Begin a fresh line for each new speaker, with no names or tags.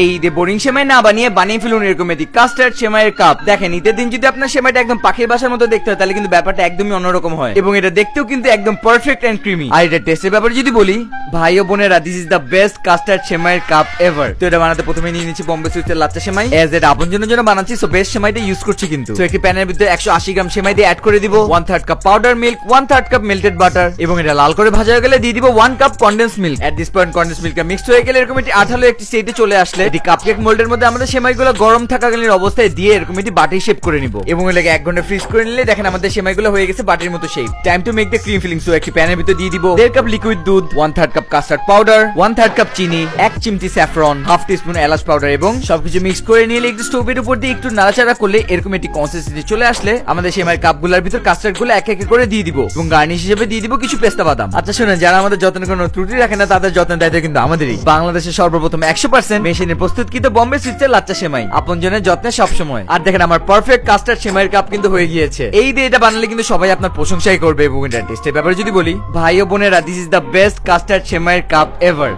এই ঈদে বোরিং সেমাই না বানিয়ে বানিয়ে ফেলুন এরকম এটি কাস্টার্ড সেমাইয়ের কাপ দেখেন, ঈদের দিন যদি আপনার সেমাইটা একদম পাখির বাসার মতো দেখতে হয়, তাহলে কিন্তু ব্যাপারটা একদমই অন্যরকম হয়। এবং এটা দেখতেও কিন্তু একদম পারফেক্ট এন্ড ক্রিমি আর এটা টেস্টের ব্যাপারে যদি বলি, ভাই ও বোনেরা this is the best custard সেমাইয়ের cup ever তো এটা বানাতে প্রথমে নিয়ে নিচ্ছি বম্বে সুইচের লাচ্চা সেমাই। এজ এটা আপন জনের জন্য বানাচ্ছি সো বেস্ট সেমাইটা ইউজ করছি কিন্তু। তো একটি প্যানের ভিতরে একশো আশি গ্রাম সেমাই দিয়ে অ্যাড করে দিব। One third cup powder milk one third cup melted butter এবং এটা লাল করে ভাজা হয়ে গেলে দিয়ে দিব one cup condensed milk at this point condensed milk mixed হয়ে গেলে এরকম একটি আঠালো একটি স্টেটে চলে আসলে। এটি কাপকেক মোল্ডের মধ্যে আমাদের সেমাইগুলো গরম থাকাকালীন অবস্থায় দিয়ে এরকম একটি বাটি শেপ করে নিব। এবং এটাকে এক ঘণ্টা ফ্রিজ করে নিলে দেখেন আমাদের সেমাইগুলো হয়ে গেছে বাটির মতো shape time to make the cream filling so একটি প্যানের ভিতরে দিয়ে দিব। দেড় কাপ লিকুইড দুধ one third cup custard powder one third cup চিনি, এক চিমটি স্যাফরন হাফ টিস্পুন এলাচ পাউডার এবং সবকিছু মিক্স করে নিলে একটু স্টোভের উপর দিয়ে একটু নাড়াচাড়া করলে এরকম একটি কনসিস্টেন্সি চলে আসলে আমাদের সেমাই কাপগুলোর ভিতর কাস্টার্ডগুলো এক এক করে দিয়ে দিব এবং গার্নিশ হিসেবে দিয়ে দিব কিছু পেস্তা বাদাম। আচ্ছা শুনেন, যারা আমাদের যত্ন কোনো ত্রুটি রাখে না, তাদের যত্ন দায়িত্ব কিন্তু আমাদেরই। বাংলাদেশের সর্বপ্রথম একশো পার্সেন্ট মেশিনে প্রস্তুতকৃত বম্বে সুইচের লাচ্চা সেমাই। আপন জনের যত্নে সবসময়। আর দেখেন, আমার পারফেক্ট কাস্টার্ড সেমাইয়ের কাপ কিন্তু হয়ে গিয়েছে। এই দিয়ে এটা বানালে কিন্তু সবাই আপনার প্রশংসাই করবে এবং ব্যাপারে যদি বলি, ভাই ও বোনেরা this is the best custard সেমাইয়ের cup ever